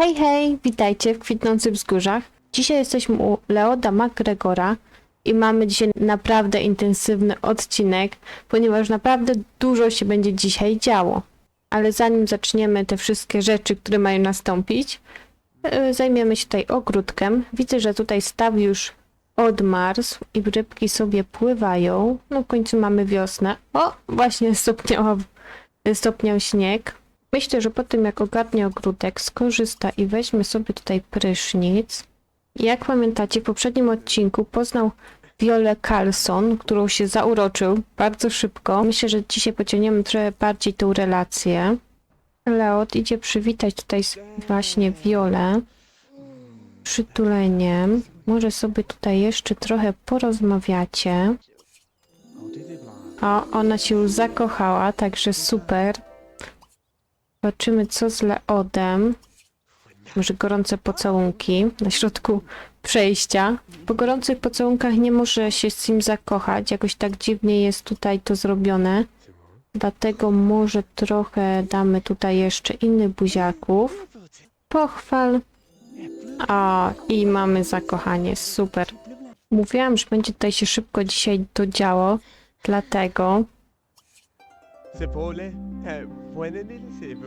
Hej, hej, witajcie w Kwitnących Wzgórzach. Dzisiaj jesteśmy u Leoda McGregora i mamy dzisiaj naprawdę intensywny odcinek, ponieważ naprawdę dużo się będzie dzisiaj działo. Ale zanim zaczniemy te wszystkie rzeczy, które mają nastąpić, e, zajmiemy się tutaj ogródkiem. Widzę, że tutaj staw już odmarzł i rybki sobie pływają. No w końcu mamy wiosnę. O, właśnie stopniała, stopniał śnieg. Myślę, że po tym jak ogarnie ogródek, skorzysta i weźmie sobie tutaj prysznic. Jak pamiętacie, w poprzednim odcinku poznał Violę Carlson, którą się zauroczył bardzo szybko. Myślę, że dzisiaj pociągniemy trochę bardziej tą relację. Leot idzie przywitać tutaj właśnie Violę przytuleniem. Może sobie tutaj jeszcze trochę porozmawiacie. O, ona się już zakochała, także super. Zobaczymy, co z Leodem. Może gorące pocałunki na środku przejścia. Po gorących pocałunkach nie może się z nim zakochać. Jakoś tak dziwnie jest tutaj to zrobione. Dlatego może trochę damy tutaj jeszcze innych buziaków. Pochwal. O, i mamy zakochanie. Super. Mówiłam, że będzie tutaj się szybko dzisiaj to działo. Dlatego Sepole, pueden el sebo.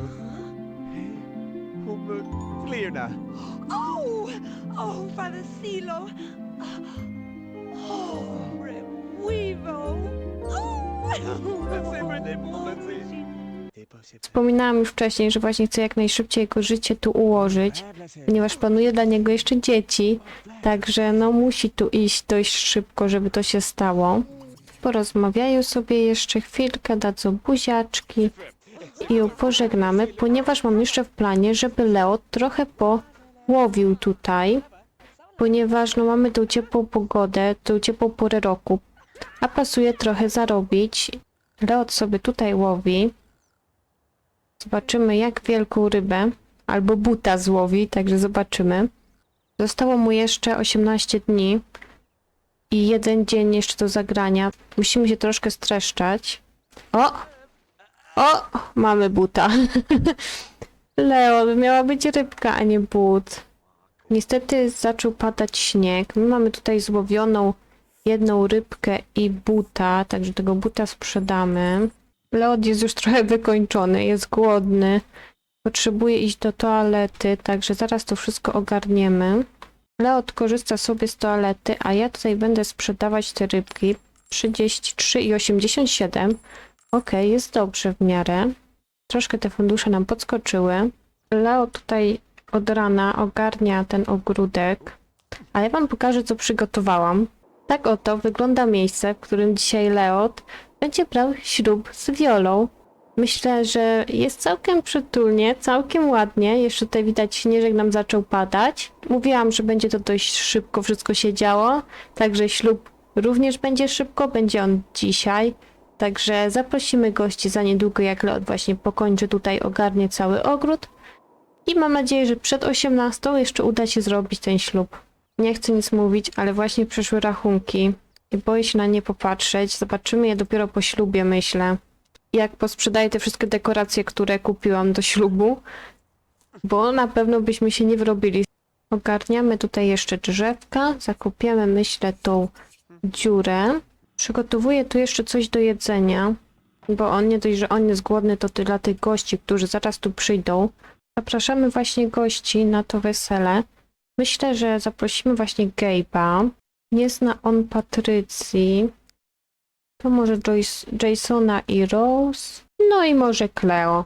Hum, Clearna. Oh, oh, Father Silo. Oh, de bumacy. Wspominałam już wcześniej, że właśnie chcę jak najszybciej jego życie tu ułożyć, ponieważ planuję dla niego jeszcze dzieci, także no musi tu iść dość szybko, żeby to się stało. Porozmawiają sobie jeszcze chwilkę, dadzą buziaczki i ją pożegnamy, ponieważ mam jeszcze w planie, żeby Leo trochę połowił tutaj, ponieważ no mamy tą ciepłą pogodę, tą ciepłą porę roku, a pasuje trochę zarobić. Leot sobie tutaj łowi. Zobaczymy, jak wielką rybę albo buta złowi, także zobaczymy. Zostało mu jeszcze 18 dni i jeden dzień jeszcze do zagrania. Musimy się troszkę streszczać. O! O! Mamy buta. Leo, miała być rybka, a nie but. Niestety zaczął padać śnieg. My mamy tutaj złowioną jedną rybkę i buta, także tego buta sprzedamy. Leod jest już trochę wykończony, jest głodny, potrzebuje iść do toalety, także zaraz to wszystko ogarniemy. Leod korzysta sobie z toalety, a ja tutaj będę sprzedawać te rybki 33 i 87. Ok, jest dobrze w miarę. Troszkę te fundusze nam podskoczyły. Leo tutaj od rana ogarnia ten ogródek, a ja wam pokażę, co przygotowałam. Tak oto wygląda miejsce, w którym dzisiaj Leot będzie brał ślub z Wiolą. Myślę, że jest całkiem przytulnie, całkiem ładnie. Jeszcze tutaj widać śnieżek nam zaczął padać. Mówiłam, że będzie to dość szybko wszystko się działo, także ślub również będzie szybko, będzie on dzisiaj. Także zaprosimy gości za niedługo, jak Leot właśnie pokończy tutaj, ogarnie cały ogród. I mam nadzieję, że przed 18 jeszcze uda się zrobić ten ślub. Nie chcę nic mówić, ale właśnie przyszły rachunki i boję się na nie popatrzeć. Zobaczymy je dopiero po ślubie, myślę. Jak posprzedaję te wszystkie dekoracje, które kupiłam do ślubu, bo na pewno byśmy się nie wyrobili. Ogarniamy tutaj jeszcze drzewka, zakupiemy, myślę, tą dziurę. Przygotowuję tu jeszcze coś do jedzenia, bo on nie dość, że on jest głodny, to ty dla tych gości, którzy zaraz tu przyjdą. Zapraszamy właśnie gości na to wesele. Myślę, że zaprosimy właśnie Gabe'a. Nie zna on Patrycji. To może Joyce, Jasona i Rose. No i może Cleo.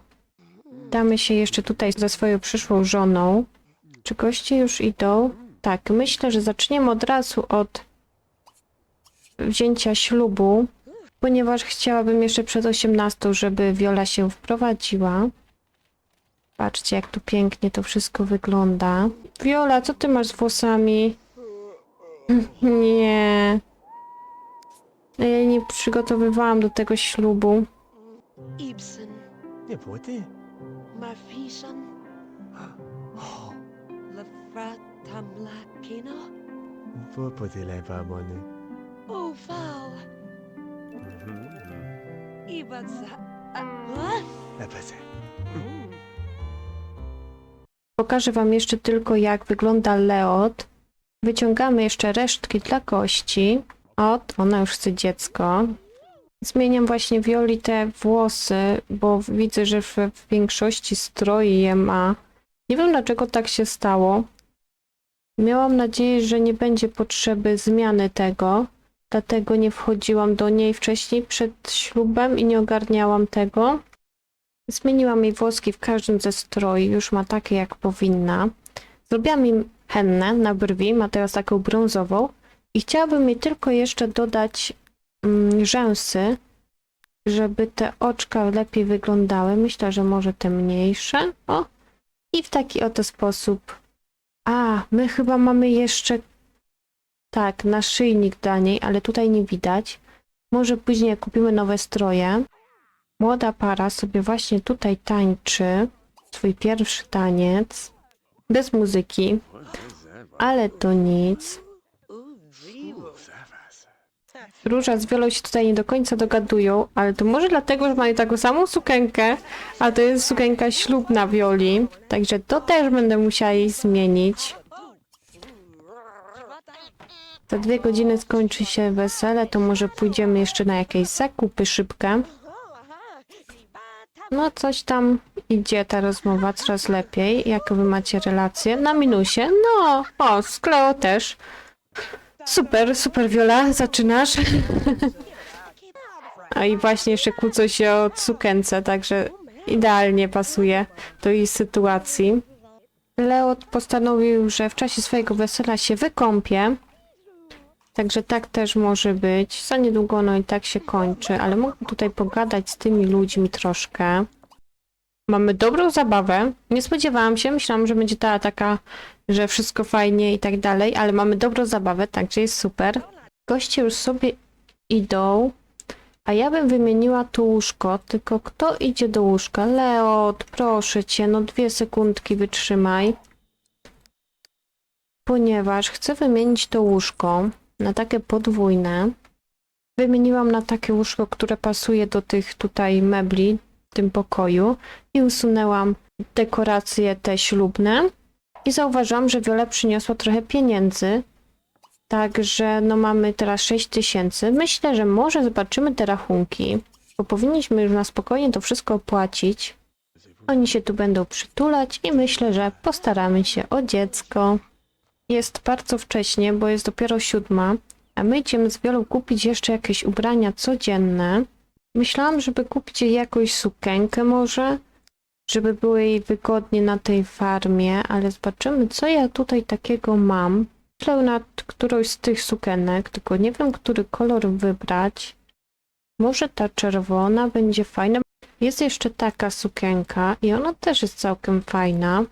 Damy się jeszcze tutaj ze swoją przyszłą żoną. Czy goście już idą? Tak, myślę, że zaczniemy od razu od wzięcia ślubu, ponieważ chciałabym jeszcze przed 18, żeby Viola się wprowadziła. Patrzcie, jak tu pięknie to wszystko wygląda. Viola, co ty masz z włosami? Nie. No Ja nie przygotowywałam do tego ślubu. Ibsen, Nie płoty. Mafishan, Oh, Lefratamla Kino, po płoty lewa mony. Ufal, Mhm. Ibatsa. What? Lepese. Mm. Pokaż pokażę wam jeszcze tylko jak wygląda leot. Wyciągamy jeszcze resztki dla kości. Ot, ona już chce dziecko. Zmieniam właśnie Wioli te włosy, bo widzę, że w, w większości stroi je ma. Nie wiem dlaczego tak się stało. Miałam nadzieję, że nie będzie potrzeby zmiany tego, dlatego nie wchodziłam do niej wcześniej przed ślubem i nie ogarniałam tego. Zmieniłam jej włoski w każdym ze stroi, już ma takie jak powinna. Zrobiłam im hennę na brwi, ma teraz taką brązową i chciałabym jej tylko jeszcze dodać mm, rzęsy, żeby te oczka lepiej wyglądały. Myślę, że może te mniejsze. O! I w taki oto sposób. A, my chyba mamy jeszcze tak, naszyjnik dla niej, ale tutaj nie widać. Może później jak kupimy nowe stroje. Młoda para sobie właśnie tutaj tańczy swój pierwszy taniec. Bez muzyki, ale to nic. Róża z Wiolą się tutaj nie do końca dogadują, ale to może dlatego, że mają taką samą sukienkę, a to jest sukienka ślubna Wioli, także to też będę musiała jej zmienić. Za dwie godziny skończy się wesele, to może pójdziemy jeszcze na jakieś zakupy szybkie. No coś tam idzie ta rozmowa coraz lepiej. Jak wy macie relacje? Na minusie? No, o, z Kleo też. Super, super Wiola, zaczynasz. A i właśnie jeszcze kłócą się o sukence, także idealnie pasuje do jej sytuacji. Leo postanowił, że w czasie swojego wesela się wykąpie. Także tak też może być. Za niedługo no i tak się kończy, ale mogę tutaj pogadać z tymi ludźmi troszkę. Mamy dobrą zabawę. Nie spodziewałam się, myślałam, że będzie ta taka, że wszystko fajnie i tak dalej, ale mamy dobrą zabawę, także jest super. Goście już sobie idą, a ja bym wymieniła tu łóżko, tylko kto idzie do łóżka? Leot, proszę cię, no dwie sekundki wytrzymaj. Ponieważ chcę wymienić to łóżko na takie podwójne. Wymieniłam na takie łóżko, które pasuje do tych tutaj mebli w tym pokoju i usunęłam dekoracje te ślubne i zauważyłam, że Wiola przyniosła trochę pieniędzy. Także no mamy teraz 6 tysięcy. Myślę, że może zobaczymy te rachunki, bo powinniśmy już na spokojnie to wszystko opłacić. Oni się tu będą przytulać i myślę, że postaramy się o dziecko. Jest bardzo wcześnie, bo jest dopiero siódma, a my idziemy z Wiolą kupić jeszcze jakieś ubrania codzienne. Myślałam, żeby kupić jej jakąś sukienkę może, żeby było jej wygodnie na tej farmie, ale zobaczymy, co ja tutaj takiego mam. Myślę nad którąś z tych sukienek, tylko nie wiem, który kolor wybrać. Może ta czerwona będzie fajna. Jest jeszcze taka sukienka i ona też jest całkiem fajna.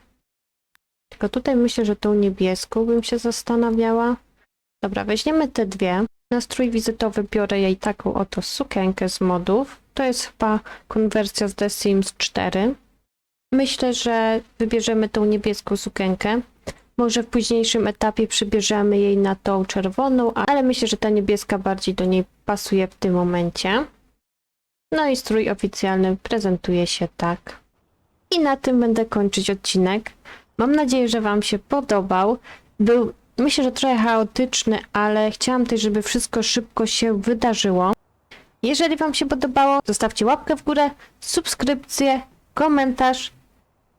Tylko tutaj myślę, że tą niebieską bym się zastanawiała. Dobra, weźmiemy te dwie. Na strój wizytowy biorę jej taką oto sukienkę z modów. To jest chyba konwersja z The Sims 4. Myślę, że wybierzemy tą niebieską sukienkę. Może w późniejszym etapie przybierzemy jej na tą czerwoną, ale myślę, że ta niebieska bardziej do niej pasuje w tym momencie. No i strój oficjalny prezentuje się tak. I na tym będę kończyć odcinek. Mam nadzieję, że Wam się podobał. Był, myślę, że trochę chaotyczny, ale chciałam też, żeby wszystko szybko się wydarzyło. Jeżeli Wam się podobało, zostawcie łapkę w górę, subskrypcję, komentarz